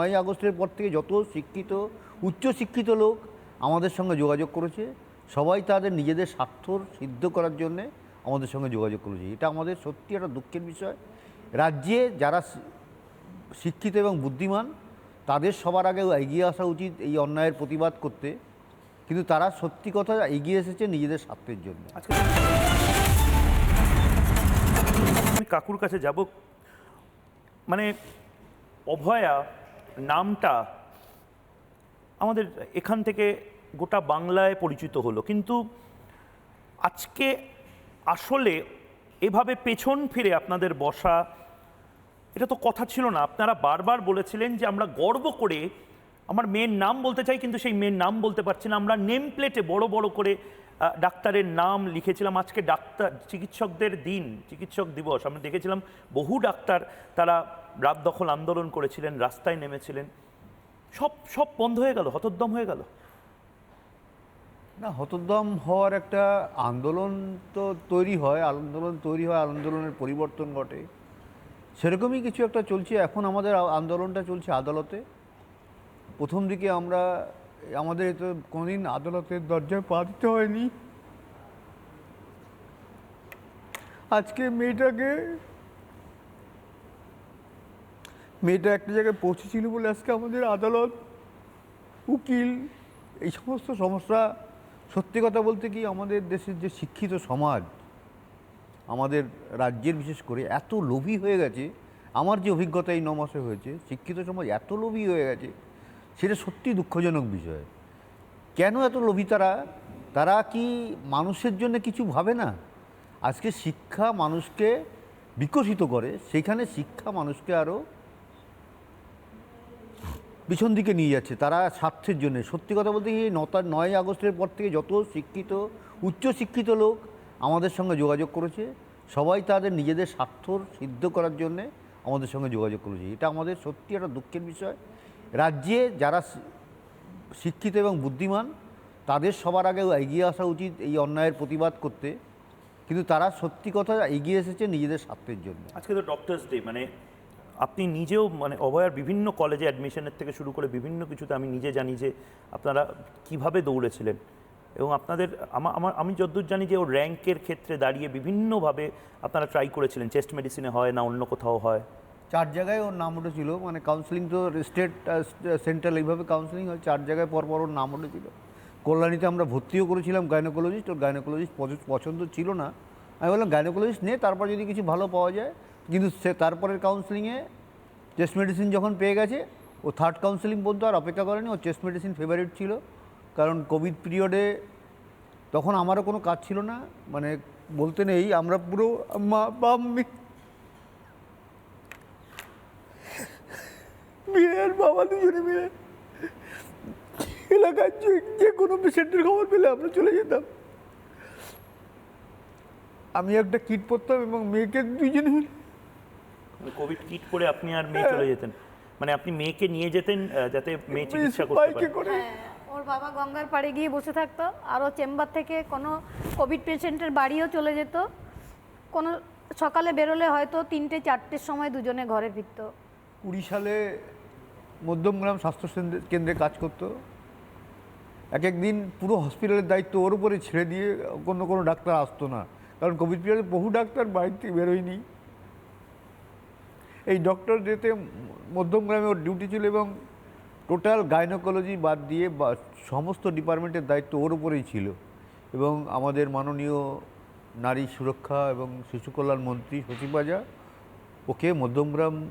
নয় আগস্টের পর থেকে যত শিক্ষিত, উচ্চ শিক্ষিত লোক আমাদের সঙ্গে যোগাযোগ করেছে, সবাই তাদের নিজেদের স্বার্থ সিদ্ধ করার জন্যে আমাদের সঙ্গে যোগাযোগ করেছে। এটা আমাদের সত্যি একটা দুঃখের বিষয়। রাজ্যে যারা শিক্ষিত এবং বুদ্ধিমান, তাদের সবার আগে এগিয়ে আসা উচিত এই অন্যায়ের প্রতিবাদ করতে। কিন্তু তারা সত্যি কথা এগিয়ে এসেছে নিজেদের স্বার্থের জন্য। আমি কাকুর কাছে যাব। মানে অভয়া নামটা আমাদের এখান থেকে গোটা বাংলায় পরিচিত হলো। কিন্তু আজকে আসলে এভাবে পেছন ফিরে আপনাদের বসা, এটা তো কথা ছিল না। আপনারা বারবার বলেছিলেন যে আমরা গর্ব করে আমার মেয়ের নাম বলতে চাই, কিন্তু সেই মেয়ের নাম বলতে পারছি না। আমরা নেম প্লেটে বড় বড় করে ডাক্তারের নাম লিখেছিলাম আজকে ডাক্তার, চিকিৎসকদের দিন, চিকিৎসক দিবস। আমরা দেখেছিলাম বহু ডাক্তার তারা রাত দখল আন্দোলন করেছিলেন, রাস্তায় নেমেছিলেন। সব সব বন্ধ হয়ে গেল হতোদ্দম হয়ে গেল। না, হতোদ্যম হওয়ার একটা আন্দোলন তো তৈরি হয়, আন্দোলন তৈরি হয়, আন্দোলনের পরিবর্তন ঘটে। সেরকমই কিছু একটা চলছে। এখন আমাদের আন্দোলনটা চলছে আদালতে। প্রথম দিকে আমরা আমাদের তো কোনোদিন আদালতের দরজায় পা দিতে হয়নি। আজকে মেয়েটাকে, মেয়েটা একটা জায়গায় পৌঁছেছিল বলে আজকে আমাদের আদালত, উকিল, এই সমস্ত সমস্যা, সত্যি কথা বলতে কি আমাদের দেশের যে শিক্ষিত সমাজ, আমাদের রাজ্যের বিশেষ করে এত লোভী হয়ে গেছে, আমার যে অভিজ্ঞতা এই ন মাসে হয়েছে, শিক্ষিত সমাজ এত লোভী হয়ে গেছে সেটা সত্যি দুঃখজনক বিষয়। কেন এত লোভী তারা? তারা কি মানুষের জন্য কিছু ভাবে না? আজকে শিক্ষা মানুষকে বিকশিত করে, সেখানে শিক্ষা মানুষকে আরও পিছন দিকে নিয়ে যাচ্ছে, তারা স্বার্থের জন্য। সত্যি কথা বলতে কি নতা নয় আগস্টের পর থেকে যত শিক্ষিত, উচ্চ শিক্ষিত লোক আমাদের সঙ্গে যোগাযোগ করেছে, সবাই তাদের নিজেদের স্বার্থ সিদ্ধ করার জন্যে আমাদের সঙ্গে যোগাযোগ করেছে। এটা আমাদের সত্যি একটা দুঃখের বিষয়। রাজ্যে যারা শিক্ষিত এবং বুদ্ধিমান, তাদের সবার আগে এগিয়ে আসা উচিত এই অন্যায়ের প্রতিবাদ করতে। কিন্তু তারা সত্যি কথা এগিয়ে এসেছে নিজেদের স্বার্থের জন্য। আজকে তো ডক্টরস ডে মানে আপনি নিজেও মানে অভয়ার বিভিন্ন কলেজে অ্যাডমিশনের থেকে শুরু করে বিভিন্ন কিছুতে আমি নিজে জানি যে আপনারা কীভাবে দৌড়েছিলেন। এবং আপনাদের আমা- আমার আমি যতদূর জানি যে ও র্যাঙ্কের ক্ষেত্রে দাঁড়িয়ে বিভিন্নভাবে আপনারা ট্রাই করেছিলেন। চেস্ট মেডিসিনে হয় না অন্য কোথাও হয়। চার জায়গায় ওর নাম উঠেছিল। মানে কাউন্সিলিং তো স্টেট সেন্ট্রাল এইভাবে কাউন্সিলিং হয়, চার জায়গায় পরপর ওর নাম উঠেছিল। কল্যাণীতে আমরা ভর্তিও করেছিলাম গাইনোকোলজিস্ট ওর গাইনোকোলজিস্ট পছন্দ ছিল না। আমি বললাম গাইনোকোলজিস্ট নে, তারপর যদি কিছু ভালো পাওয়া যায়। কিন্তু সে তারপরের কাউন্সিলিংয়ে চেস্ট মেডিসিন যখন পেয়ে গেছে, ও থার্ড কাউন্সিলিং পর্যন্ত আর অপেক্ষা করেনি ও চেস্ট মেডিসিন ফেভারিট ছিল। কারণ কোভিড পিরিয়ডে তখন আমারও কোনো কাজ ছিল না। মানে বলতে নেই, আমরা পুরো মা বা আমি- মেয়ের বাবা দুজনে মিলে। এলাকার যে যে কোনো পেশেন্টের খবর পেলে আমরা চলে যেতাম। আমি একটা কিট পরতাম এবং মেয়েকে দুজনে মিলে। মানে কোভিড কিট করে আপনি আর মেয়ে চলে যেতেন। মানে আপনি মেয়েকে নিয়ে যেতেন যাতে মেয়ে চিকিৎসা করতে পারে। করে। হ্যাঁ, ওর বাবা গঙ্গার পাড়ে গিয়ে বসে থাকতো। আর ও চেম্বার থেকে কোনো কোভিড পেশেন্টের বাড়িও চলে যেত। কোনো সকালে বেরোলে হয়তো তিনটে চারটের সময় দুজনে ঘরে ফিরতো। কুড়ি সালে মধ্যমগ্রাম স্বাস্থ্য কেন্দ্রে- কাজ করতো। এক একদিন পুরো হসপিটালের দায়িত্ব ওর উপরে ছেড়ে দিয়ে কোনো কোনো ডাক্তার আসতো না। কারণ কোভিড পিরিয়ডে বহু ডাক্তার বাড়ি থেকে বেরোয়নি এই ডক্টর যেতে মধ্যমগ্রামে ওর ডিউটি ছিল এবং টোটাল গাইনোকোলজি বাদ দিয়ে বা সমস্ত ডিপার্টমেন্টের দায়িত্ব ওর উপরেই ছিল। এবং আমাদের মাননীয় নারী সুরক্ষা এবং শিশু কল্যাণ মন্ত্রী সচিবাজা ওকে মধ্যমগ্রাম